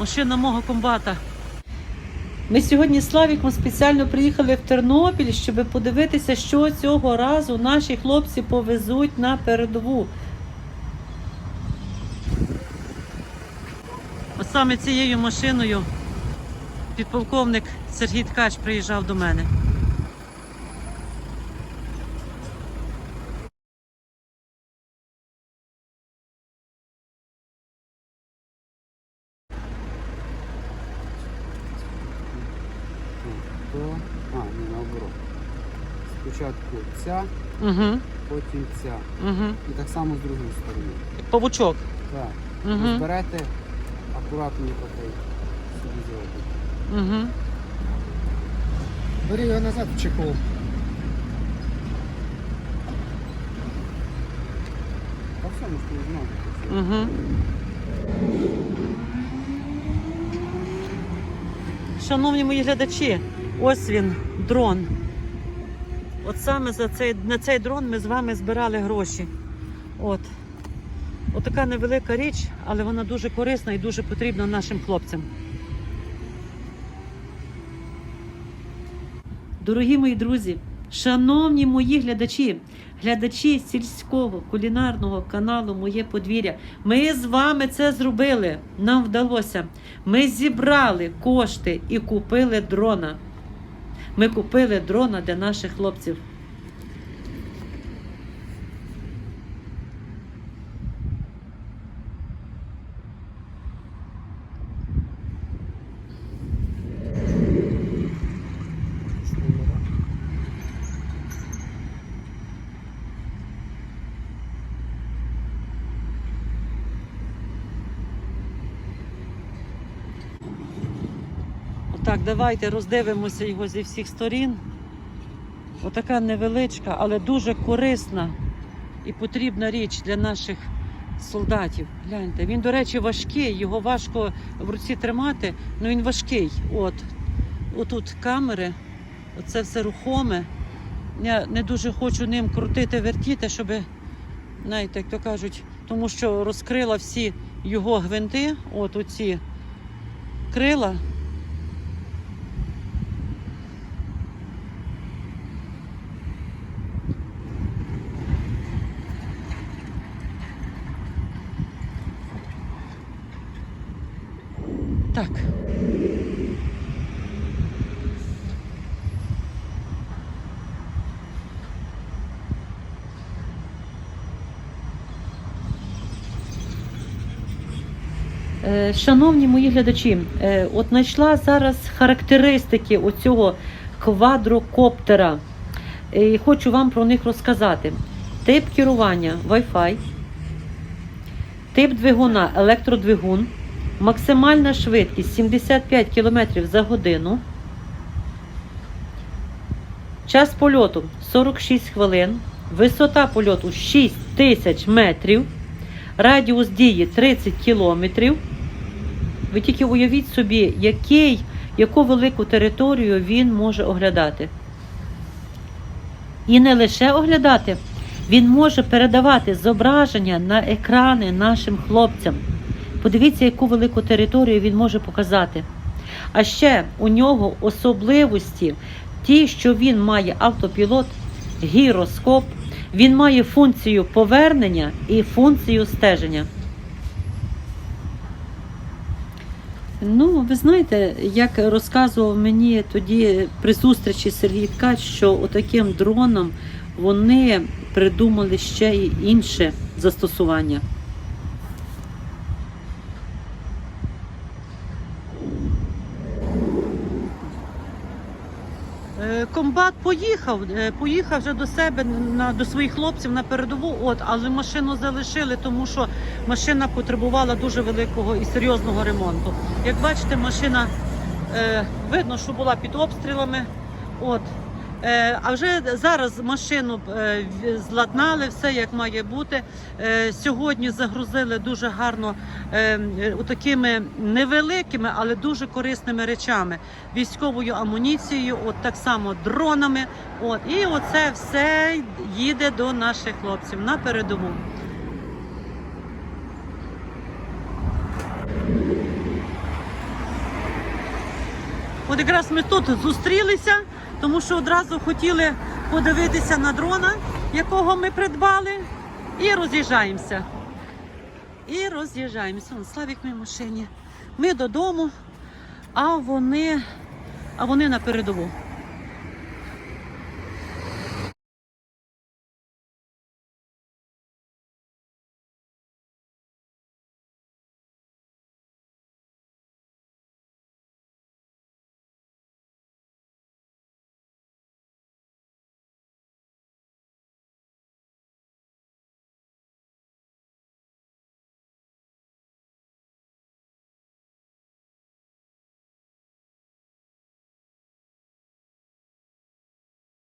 Машина мого комбата. Ми сьогодні з Славіком спеціально приїхали в Тернопіль, щоб подивитися, що цього разу наші хлопці повезуть на передову. От саме цією машиною підполковник Сергій Ткач приїжджав до мене. То, а, ні, наоборот. Спочатку ця, Угу, потім ця. угу. І так само з другої сторони. Павучок. Так. Угу, Розберете, акуратненько та й собі зробите. угу. Бери його назад в чехол. Та все, можете не знати. Угу. Шановні мої глядачі, ось він, дрон. От саме за цей, на цей дрон ми з вами збирали гроші. От. От така невелика річ, але вона дуже корисна і дуже потрібна нашим хлопцям. Дорогі мої друзі, шановні мої глядачі, глядачі сільського кулінарного каналу Моє подвір'я. Ми з вами це зробили. Нам вдалося. Ми зібрали кошти і купили дрона. Ми купили дрона для наших хлопців. Отак, давайте роздивимося його зі всіх сторін. Отака невеличка, але дуже корисна і потрібна річ для наших солдатів. Гляньте, він, до речі, важкий, його важко в руці тримати, але він важкий. От. Отут камери, оце все рухоме. Я не дуже хочу ним крутити, вертіти, щоб, знаєте, як то кажуть, тому що розкрила всі його гвинти, от оці крила. Так. Е, Шановні мої глядачі, е, от знайшла зараз характеристики оцього квадрокоптера. І хочу вам про них розказати. Тип керування Wi-Fi, тип двигуна електродвигун, максимальна швидкість 75 км за годину. Час польоту 46 хвилин, висота польоту 6 тисяч метрів, радіус дії 30 кілометрів. Ви тільки уявіть собі, який, яку велику територію він може оглядати. І не лише оглядати, він може передавати зображення на екрани нашим хлопцям. Подивіться, яку велику територію він може показати. А ще у нього особливості ті, що він має автопілот, гіроскоп, він має функцію повернення і функцію стеження. Ну, ви знаєте, як розказував мені тоді при зустрічі Сергій Ткач, що отаким дроном вони придумали ще й інше застосування. Комбат поїхав, е, поїхав вже до себе на до своїх хлопців на передову. От, але машину залишили, тому що машина потребувала дуже великого і серйозного ремонту. Як бачите, машина е, видно, що була під обстрілами. От. Е, а вже зараз машину е, зладнали, все як має бути. Е, сьогодні загрузили дуже гарно е, е, такими невеликими, але дуже корисними речами. Військовою амуніцією, от так само дронами. От, і оце все їде до наших хлопців на передову. Якраз ми тут зустрілися, тому що одразу хотіли подивитися на дрона, якого ми придбали, і роз'їжджаємося. І роз'їжджаємося. Славік в машині. Ми додому, а вони, а вони на передову.